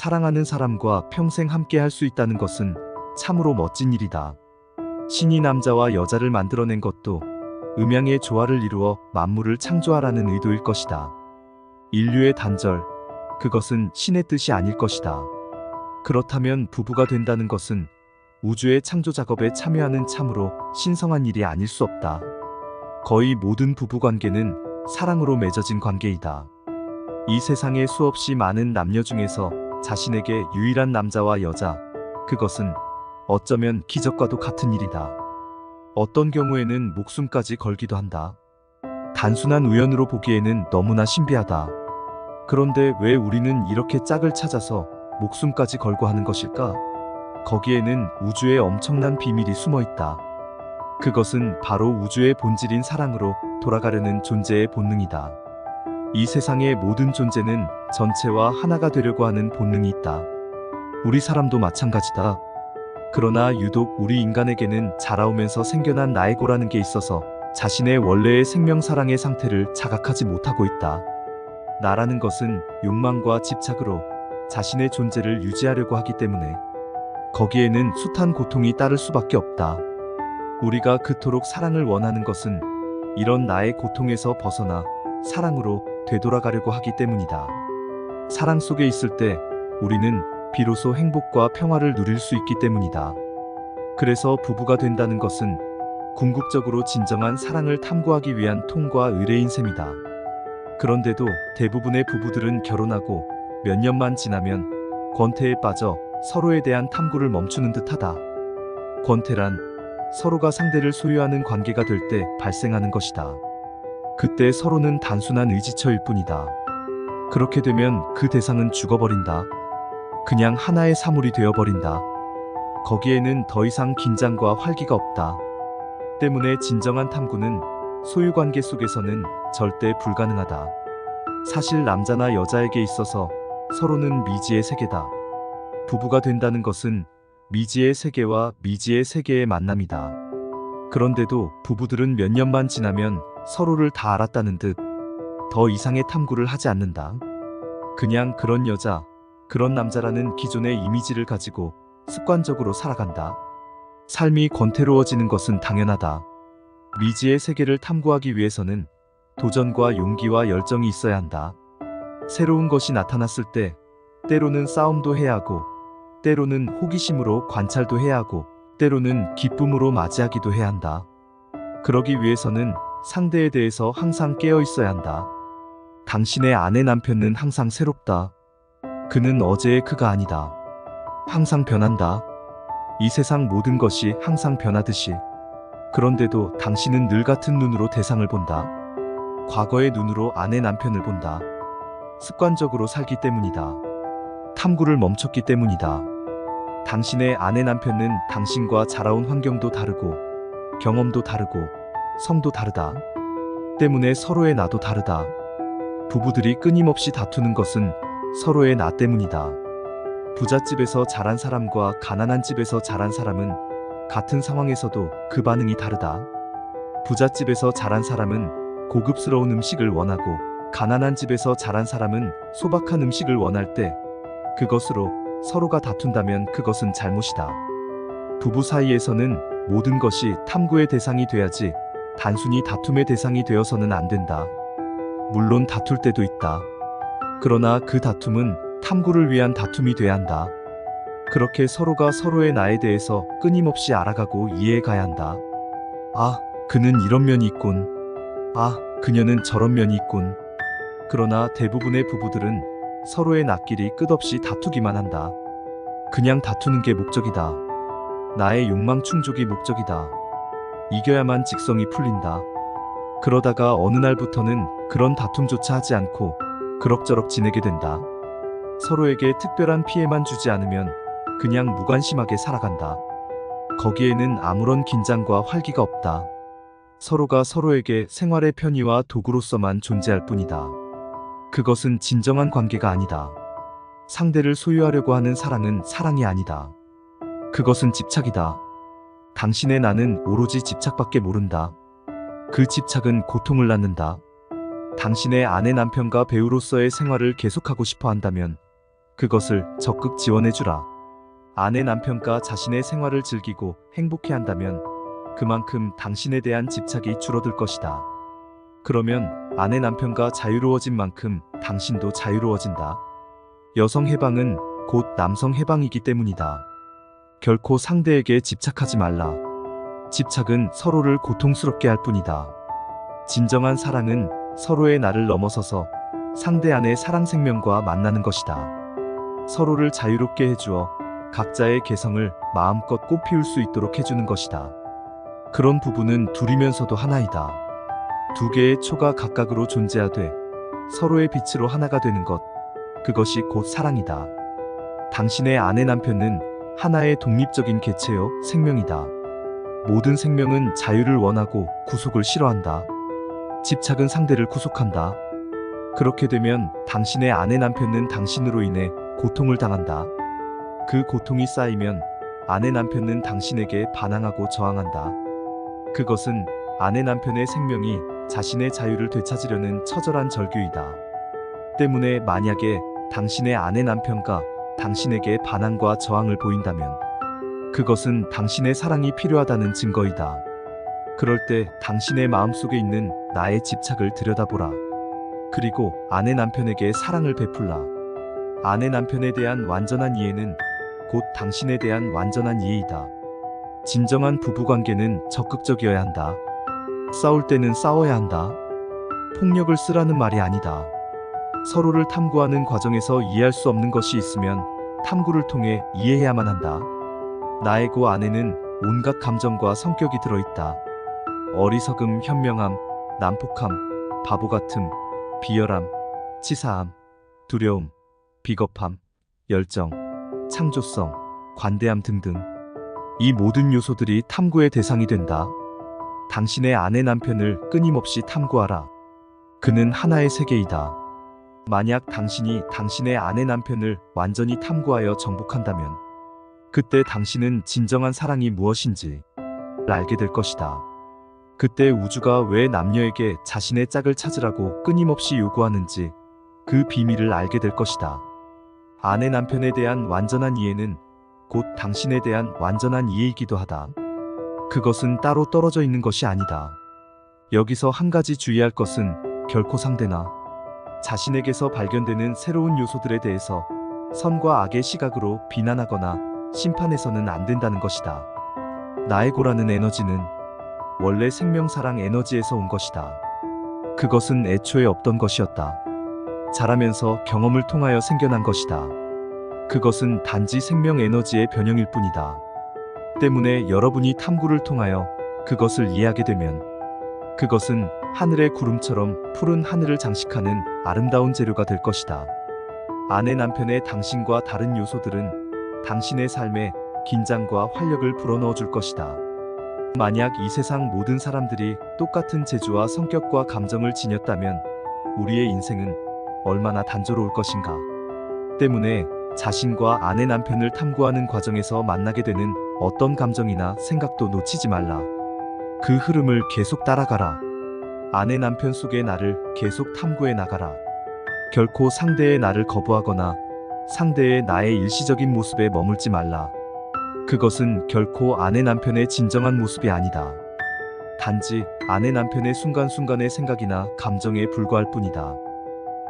사랑하는 사람과 평생 함께 할 수 있다는 것은 참으로 멋진 일이다. 신이 남자와 여자를 만들어낸 것도 음양의 조화를 이루어 만물을 창조하라는 의도일 것이다. 인류의 단절, 그것은 신의 뜻이 아닐 것이다. 그렇다면 부부가 된다는 것은 우주의 창조 작업에 참여하는 참으로 신성한 일이 아닐 수 없다. 거의 모든 부부 관계는 사랑으로 맺어진 관계이다. 이 세상에 수없이 많은 남녀 중에서 자신에게 유일한 남자와 여자, 그것은 어쩌면 기적과도 같은 일이다. 어떤 경우에는 목숨까지 걸기도 한다. 단순한 우연으로 보기에는 너무나 신비하다. 그런데 왜 우리는 이렇게 짝을 찾아서 목숨까지 걸고 하는 것일까? 거기에는 우주의 엄청난 비밀이 숨어 있다. 그것은 바로 우주의 본질인 사랑으로 돌아가려는 존재의 본능이다. 이 세상의 모든 존재는 전체와 하나가 되려고 하는 본능이 있다. 우리 사람도 마찬가지다. 그러나 유독 우리 인간에게는 자라오면서 생겨난 나에고라는 게 있어서 자신의 원래의 생명 사랑의 상태를 자각하지 못하고 있다. 나라는 것은 욕망과 집착으로 자신의 존재를 유지하려고 하기 때문에 거기에는 숱한 고통이 따를 수밖에 없다. 우리가 그토록 사랑을 원하는 것은 이런 나의 고통에서 벗어나 사랑으로 되돌아가려고 하기 때문이다. 사랑 속에 있을 때 우리는 비로소 행복과 평화를 누릴 수 있기 때문이다. 그래서 부부가 된다는 것은 궁극적으로 진정한 사랑을 탐구하기 위한 통과 의뢰인 셈이다. 그런데도 대부분의 부부들은 결혼하고 몇 년만 지나면 권태에 빠져 서로에 대한 탐구를 멈추는 듯하다. 권태란 서로가 상대를 소유하는 관계가 될 때 발생하는 것이다. 그때 서로는 단순한 의지처일 뿐이다. 그렇게 되면 그 대상은 죽어버린다. 그냥 하나의 사물이 되어버린다. 거기에는 더 이상 긴장과 활기가 없다. 때문에 진정한 탐구는 소유 관계 속에서는 절대 불가능하다. 사실 남자나 여자에게 있어서 서로는 미지의 세계다. 부부가 된다는 것은 미지의 세계와 미지의 세계의 만남이다. 그런데도 부부들은 몇 년만 지나면 서로를 다 알았다는 듯 더 이상의 탐구를 하지 않는다. 그냥 그런 여자, 그런 남자라는 기존의 이미지를 가지고 습관적으로 살아간다. 삶이 권태로워지는 것은 당연하다. 미지의 세계를 탐구하기 위해서는 도전과 용기와 열정이 있어야 한다. 새로운 것이 나타났을 때 때로는 싸움도 해야 하고 때로는 호기심으로 관찰도 해야 하고 때로는 기쁨으로 맞이하기도 해야 한다. 그러기 위해서는 상대에 대해서 항상 깨어 있어야 한다. 당신의 아내 남편은 항상 새롭다. 그는 어제의 그가 아니다. 항상 변한다. 이 세상 모든 것이 항상 변하듯이. 그런데도 당신은 늘 같은 눈으로 대상을 본다. 과거의 눈으로 아내 남편을 본다. 습관적으로 살기 때문이다. 탐구를 멈췄기 때문이다. 당신의 아내 남편은 당신과 자라온 환경도 다르고 경험도 다르고 성도 다르다. 때문에 서로의 나도 다르다. 부부들이 끊임없이 다투는 것은 서로의 나 때문이다. 부잣집에서 자란 사람과 가난한 집에서 자란 사람은 같은 상황에서도 그 반응이 다르다. 부잣집에서 자란 사람은 고급스러운 음식을 원하고 가난한 집에서 자란 사람은 소박한 음식을 원할 때 그것으로 서로가 다툰다면 그것은 잘못이다. 부부 사이에서는 모든 것이 탐구의 대상이 돼야지 단순히 다툼의 대상이 되어서는 안 된다. 물론 다툴 때도 있다. 그러나 그 다툼은 탐구를 위한 다툼이 돼야 한다. 그렇게 서로가 서로의 나에 대해서 끊임없이 알아가고 이해해 가야 한다. 아, 그는 이런 면이 있군. 아, 그녀는 저런 면이 있군. 그러나 대부분의 부부들은 서로의 낯길이 끝없이 다투기만 한다. 그냥 다투는 게 목적이다. 나의 욕망 충족이 목적이다. 이겨야만 직성이 풀린다. 그러다가 어느 날부터는 그런 다툼조차 하지 않고 그럭저럭 지내게 된다. 서로에게 특별한 피해만 주지 않으면 그냥 무관심하게 살아간다. 거기에는 아무런 긴장과 활기가 없다. 서로가 서로에게 생활의 편의와 도구로서만 존재할 뿐이다. 그것은 진정한 관계가 아니다. 상대를 소유하려고 하는 사랑은 사랑이 아니다. 그것은 집착이다. 당신의 나는 오로지 집착밖에 모른다. 그 집착은 고통을 낳는다. 당신의 아내 남편과 배우로서의 생활을 계속하고 싶어 한다면 그것을 적극 지원해주라. 아내 남편과 자신의 생활을 즐기고 행복해 한다면 그만큼 당신에 대한 집착이 줄어들 것이다. 그러면 아내 남편과 자유로워진 만큼 당신도 자유로워진다. 여성 해방은 곧 남성 해방이기 때문이다. 결코 상대에게 집착하지 말라. 집착은 서로를 고통스럽게 할 뿐이다. 진정한 사랑은 서로의 나를 넘어서서 상대 안의 사랑 생명과 만나는 것이다. 서로를 자유롭게 해주어 각자의 개성을 마음껏 꽃피울 수 있도록 해주는 것이다. 그런 부부는 둘이면서도 하나이다. 두 개의 초가 각각으로 존재하되 서로의 빛으로 하나가 되는 것, 그것이 곧 사랑이다. 당신의 아내 남편은 하나의 독립적인 개체요 생명이다. 모든 생명은 자유를 원하고 구속을 싫어한다. 집착은 상대를 구속한다. 그렇게 되면 당신의 아내 남편은 당신으로 인해 고통을 당한다. 그 고통이 쌓이면 아내 남편은 당신에게 반항하고 저항한다. 그것은 아내 남편의 생명이 자신의 자유를 되찾으려는 처절한 절규이다. 때문에 만약에 당신의 아내 남편과 당신에게 반항과 저항을 보인다면 그것은 당신의 사랑이 필요하다는 증거이다. 그럴 때 당신의 마음속에 있는 나의 집착을 들여다보라. 그리고 아내 남편에게 사랑을 베풀라. 아내 남편에 대한 완전한 이해는 곧 당신에 대한 완전한 이해이다. 진정한 부부관계는 적극적이어야 한다. 싸울 때는 싸워야 한다. 폭력을 쓰라는 말이 아니다. 서로를 탐구하는 과정에서 이해할 수 없는 것이 있으면 탐구를 통해 이해해야만 한다. 나에고 안에는 온갖 감정과 성격이 들어있다. 어리석음, 현명함, 난폭함, 바보 같음, 비열함, 치사함, 두려움, 비겁함, 열정, 창조성, 관대함 등등. 이 모든 요소들이 탐구의 대상이 된다. 당신의 아내 남편을 끊임없이 탐구하라. 그는 하나의 세계이다. 만약 당신이 당신의 아내 남편을 완전히 탐구하여 정복한다면 그때 당신은 진정한 사랑이 무엇인지 알게 될 것이다. 그때 우주가 왜 남녀에게 자신의 짝을 찾으라고 끊임없이 요구하는지 그 비밀을 알게 될 것이다. 아내 남편에 대한 완전한 이해는 곧 당신에 대한 완전한 이해이기도 하다. 그것은 따로 떨어져 있는 것이 아니다. 여기서 한 가지 주의할 것은 결코 상대나 자신에게서 발견되는 새로운 요소들에 대해서 선과 악의 시각으로 비난하거나 심판해서는 안 된다는 것이다. 나에고라는 에너지는 원래 생명사랑 에너지에서 온 것이다. 그것은 애초에 없던 것이었다. 자라면서 경험을 통하여 생겨난 것이다. 그것은 단지 생명 에너지의 변형일 뿐이다. 때문에 여러분이 탐구를 통하여 그것을 이해하게 되면 그것은 하늘의 구름처럼 푸른 하늘을 장식하는 아름다운 재료가 될 것이다. 아내 남편의 당신과 다른 요소들은 당신의 삶에 긴장과 활력을 불어넣어 줄 것이다. 만약 이 세상 모든 사람들이 똑같은 재주와 성격과 감정을 지녔다면 우리의 인생은 얼마나 단조로울 것인가. 때문에 자신과 아내 남편을 탐구하는 과정에서 만나게 되는 어떤 감정이나 생각도 놓치지 말라. 그 흐름을 계속 따라가라. 아내 남편 속의 나를 계속 탐구해 나가라. 결코 상대의 나를 거부하거나 상대의 나의 일시적인 모습에 머물지 말라. 그것은 결코 아내 남편의 진정한 모습이 아니다. 단지 아내 남편의 순간순간의 생각이나 감정에 불과할 뿐이다.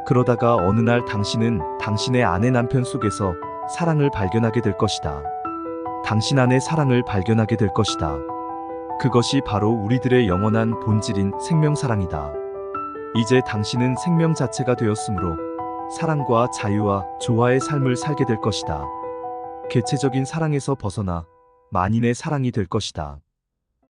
그러다가 어느 날 당신은 당신의 아내 남편 속에서 사랑을 발견하게 될 것이다. 당신 안에 사랑을 발견하게 될 것이다. 그것이 바로 우리들의 영원한 본질인 생명사랑이다. 이제 당신은 생명 자체가 되었으므로 사랑과 자유와 조화의 삶을 살게 될 것이다. 개체적인 사랑에서 벗어나 만인의 사랑이 될 것이다.